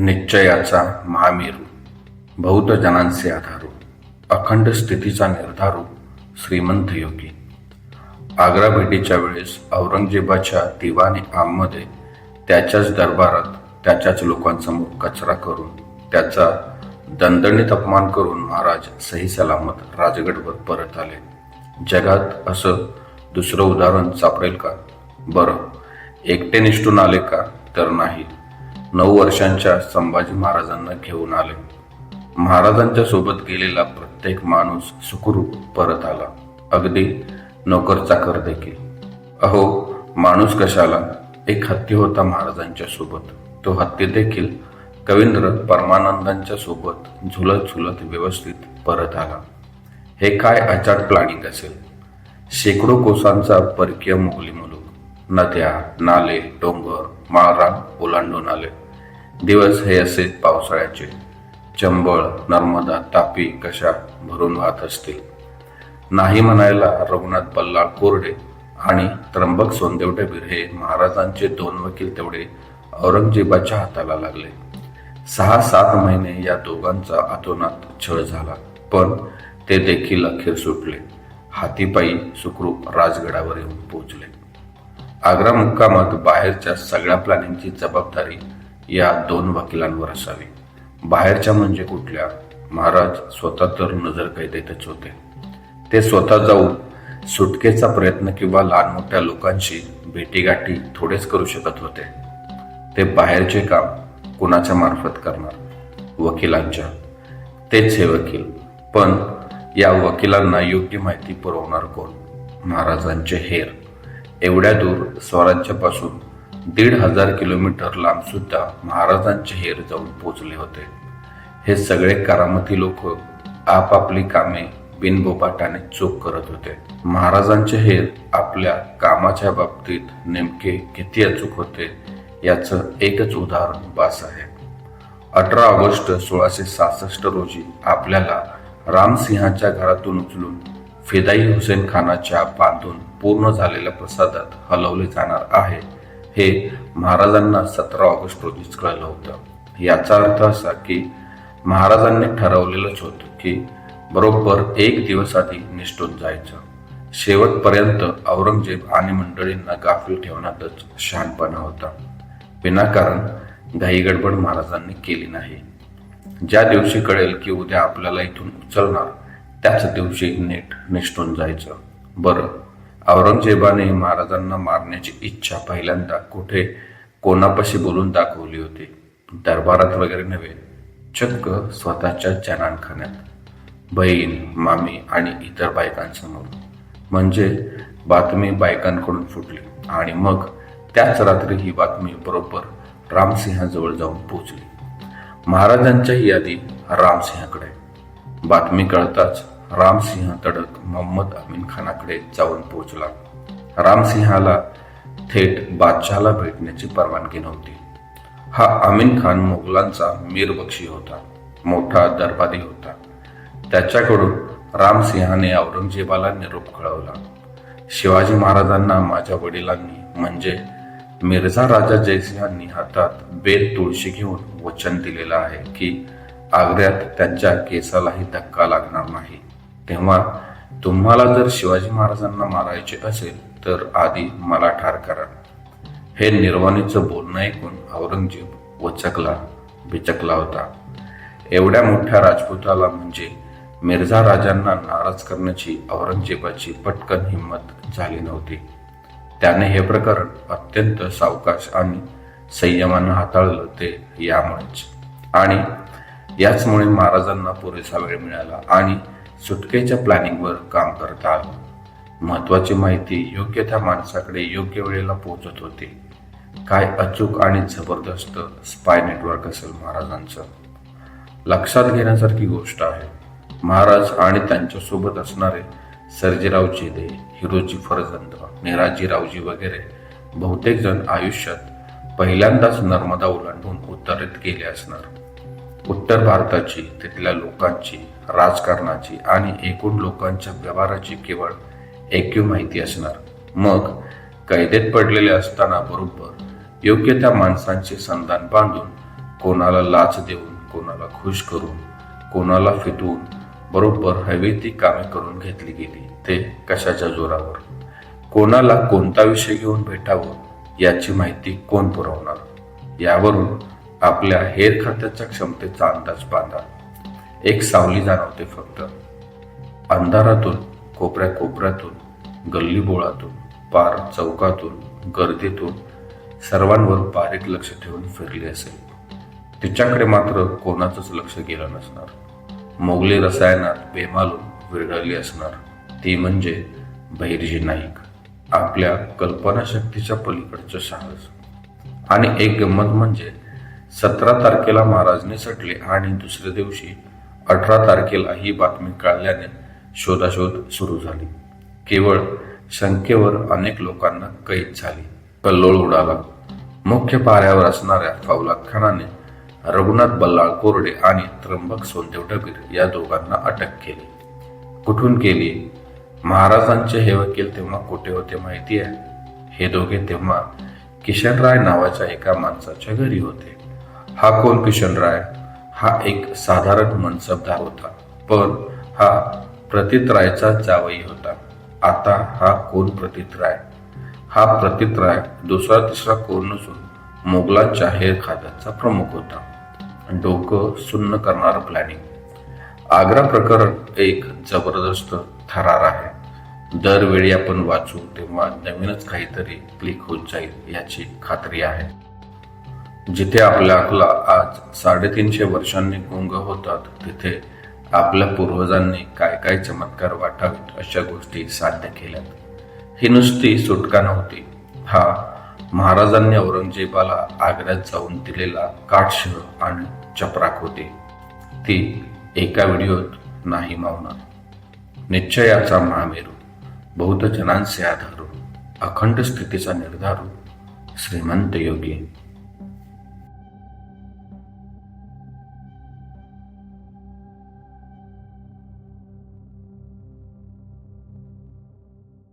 निश्चयाचा महामेरू बहुत जनांचे आधारू अखंड स्थितीचा निर्धारू श्रीमंत योगी. आग्रा भेटीच्या वेळेस औरंगजेबाच्या दिवाणी आममध्ये त्याच्याच दरबारात त्याच्याच लोकांसमोर कचरा करून त्याचा दणदणीत अपमान करून महाराज सही सलामत राजगडवर परत आले. जगात असं दुसरं उदाहरण सापडेल का? बरं एकटे निष्ठून आले का? तर नाही. नऊ वर्षांच्या संभाजी महाराजांना घेऊन आले. महाराजांच्या सोबत गेलेला प्रत्येक माणूस सुखरूप परत आला. अगदी नोकर चाकर देखील. अहो माणूस कशाला? एक हत्ती होता महाराजांच्या सोबत. तो हत्ती देखील कवींद्र परमानंदांच्या सोबत झुलत झुलत व्यवस्थित परत आला. हे काय अचाट प्लॅनिंग असेल? शेकडो कोसांचा परकीय मुघली नद्या नाले डोंगर माळरान ओलांडून आले. दिवस हे असे पावसाळ्याचे. चंबळ नर्मदा तापी कशा भरून वाहत असतील? नाही म्हणायला रघुनाथ बल्लाळ कोरडे आणि त्र्यंबक सोनदेवटे बिर्हे महाराजांचे दोन वकील तेवढे औरंगजेबाच्या हाताला लागले. सहा सात महिने या दोघांचा अतोनात छळ झाला पण ते देखील अखेर सुटले. हातीपायी सुखरूप राजगडावर येऊन पोहोचले आग्रा मुक्कामात बाहेरच्या सगळ्या प्लॅनिंगची जबाबदारी या दोन वकिलांवर असावी. बाहेरच्या म्हणजे कुठल्या? महाराज स्वतः तर नजर कैदेतच होते. ते स्वतः जाऊन सुटकेचा प्रयत्न किंवा लहान मोठ्या लोकांशी भेटीगाठी थोडेच करू शकत होते. ते बाहेरचे काम कुणाच्या मार्फत करणार? वकिलांच्या. तेच हे वकील. पण या वकिलांना योग्य माहिती पुरवणार कोण? महाराजांचे हेर. एवढ्या दूर स्वराज्यापासून दीड हजार किलोमीटर लांब सुद्धा महाराजांचे हेर जाऊन पोचले होते. हे सगळे करामती लोक आपापली कामे बिनबोपाटाने चूक करत होते. महाराजांचे हेर आपल्या कामाच्या बाबतीत नेमके किती अचूक होते याचं एकच उदाहरण बास आहे. अठरा ऑगस्ट सोळाशे सहासष्ट रोजी आपल्याला रामसिंहाच्या घरातून उचलून फिदाई हुसेन खानाच्या बांधून पूर्ण झालेल्या प्रसादात हलवले जाणार आहे. हे महाराजांना सतरा ऑगस्ट रोजीच कळलं होतं. याचा अर्थ असा की महाराजांनी ठरवलेलंच होतं की बरोबर एक दिवस आधी निष्ठून जायचं. शेवटपर्यंत औरंगजेब आणि मंडळींना गाफील ठेवण्यातच शहाणपणा होता. विनाकारण घाईगडबड महाराजांनी केली नाही. ज्या दिवशी कळेल की उद्या आपल्याला इथून उचलणार त्याच दिवशी नीट निष्ठून जायचं. बरं. औरंगजेबाने महाराजांना मारण्याची इच्छा पहिल्यांदा कुठे कोणापाशी बोलून दाखवली होती? दरबारात वगैरे नव्हे चक्क स्वतःच्या जनानखान्यात. बहीण मामी आणि इतर बायकांसमोर. म्हणजे बातमी बायकांकडून फुटली आणि मग त्याच रात्री ही बातमी बरोबर रामसिंहाजवळ जाऊन पोचली महाराजांच्याही यादी रामसिंहाकडे. बातमी कळताच रामसिंह तडक मोहम्मद अमीन खानाकडे जाऊन पोहोचला. रामसिंहाला थेट बादशहाला भेटण्याची परवानगी नव्हती. हा अमीन खान मोगलांचा मीरबक्षी होता मोठा दरबारी होता. त्याच्याकडून रामसिंहाने औरंगजेबाला निरोप कळवला. शिवाजी महाराजांना माझ्या वडिलांनी म्हणजे मिर्झा राजा जयसिंहांनी हातात बेल तुळशी घेऊन वचन दिलेलं आहे की आग्र्यात त्यांच्या केसालाही धक्का लागणार नाही. तेव्हा तुम्हाला जर शिवाजी महाराजांना मारायचे असेल तर आधी मला ठार करा. हे निर्वाणीचं बोलणं ऐकून औरंगजेब वचकला बिचकला होता. एवढ्या मोठ्या राजपुताला म्हणजे मिर्झा राजांना नाराज करण्याची औरंगजेबाची पटकन हिंमत झाली नव्हती. त्याने हे प्रकरण अत्यंत सावकाश आणि संयमानं हाताळलं ते यामुळेच. आणि याचमुळे महाराजांना पुरेसा वेळ मिळाला आणि सुटकेच्या प्लॅनिंगवर काम करत आलं महत्वाची माहिती योग्य त्या माणसाकडे योग्य वेळेला पोहोचत होती. काय अचूक आणि जबरदस्त स्पाय नेटवर्क असेल महाराजांचं? लक्षात घेण्यासारखी गोष्ट आहे. महाराज आणि त्यांच्यासोबत असणारे सर्जेराव चेदे हिरोजी फरजंद नेराजीरावजी वगैरे बहुतेक जण आयुष्यात पहिल्यांदाच नर्मदा ओलांडून उत्तरेत गेले असणार. उत्तर भारताची तिथल्या लोकांची राजकारणाची आणि एकूण लोकांच्या व्यवहाराची केवळ ऐकीव माहिती असणार. मग कैदेत पडलेले असताना बरोबर योग्य त्या माणसांचे संधान बांधून कोणाला लाच देऊन कोणाला खुश करून कोणाला फितवून बरोबर हवी ती कामे करून घेतली गेली. ते कशाच्या जोरावर? कोणाला कोणता विषय घेऊन भेटावं याची माहिती कोण पुरवणार? यावरून आपल्या हेर खात्याच्या क्षमतेचा अंदाज बांधा. एक सावली जाणवते फक्त. अंधारातून कोपऱ्या कोपऱ्यातून गल्लीबोळातून पार चौकातून गर्दीतून सर्वांवर बारीक लक्ष ठेवून फिरली असेल. तिच्याकडे मात्र कोणाचंच लक्ष गेलं नसणार. मोगली रसायनात बेमालून विरघळली असणार. ती म्हणजे बहिर्जी नाईक आपल्या कल्पनाशक्तीच्या पलीकडचं साहस. आणि एक गंमत म्हणजे सतरा तारखेला महाराज निसटले आणि दुसऱ्या दिवशी अठरा तारखेला ही बातमी कळल्याने शोधाशोध सुरू झाली. केवळ शंकेवर अनेक लोकांना कैद झाली. कल्लोळ उडाला. मुख्य पाऱ्यावर असणाऱ्या फौलाद खानाने रघुनाथ बल्लाळ कोरडे आणि त्र्यंबक सोनदेव डबीर या दोघांना अटक केली. कुठून केली? महाराजांचे हे वकील तेव्हा कुठे होते माहिती आहे? हे दोघे तेव्हा किशनराय नावाच्या एका माणसाच्या घरी होते. हा कोण किशनराय? हा एक साधारण मनसबदार होता. पण हा प्रतितरायचा जावई होता. आता हा कोण प्रतितराय? हा प्रतितराय दुसरा तिसरा कोण नसून मोगलांच्या हेर खात्याचा प्रमुख होता. डोकं सुन्न करणारं प्लॅनिंग आग्रा प्रकरण एक जबरदस्त थरार आहे. दरवेळी आपण वाचू तेव्हा नवीनच काहीतरी क्लिक होत जाईल याची खात्री आहे. जिथे आपल्या अकला आज साडेतीनशे वर्षांनी गुंग होतात तिथे आपल्या पूर्वजांनी काय काय चमत्कार वाटावेत अशा गोष्टी साध्य केल्यात. ही नुसती सुटका नव्हती. हा महाराजांनी औरंगजेबाला आग्र्यात जाऊन दिलेला काठशह आणि चपराक होती. ती एका व्हिडिओत नाही मावणार. निश्चयाचा महामेरू बौद्ध जनांचे आधारू अखंड स्थितीचा निर्धारू श्रीमंत योगी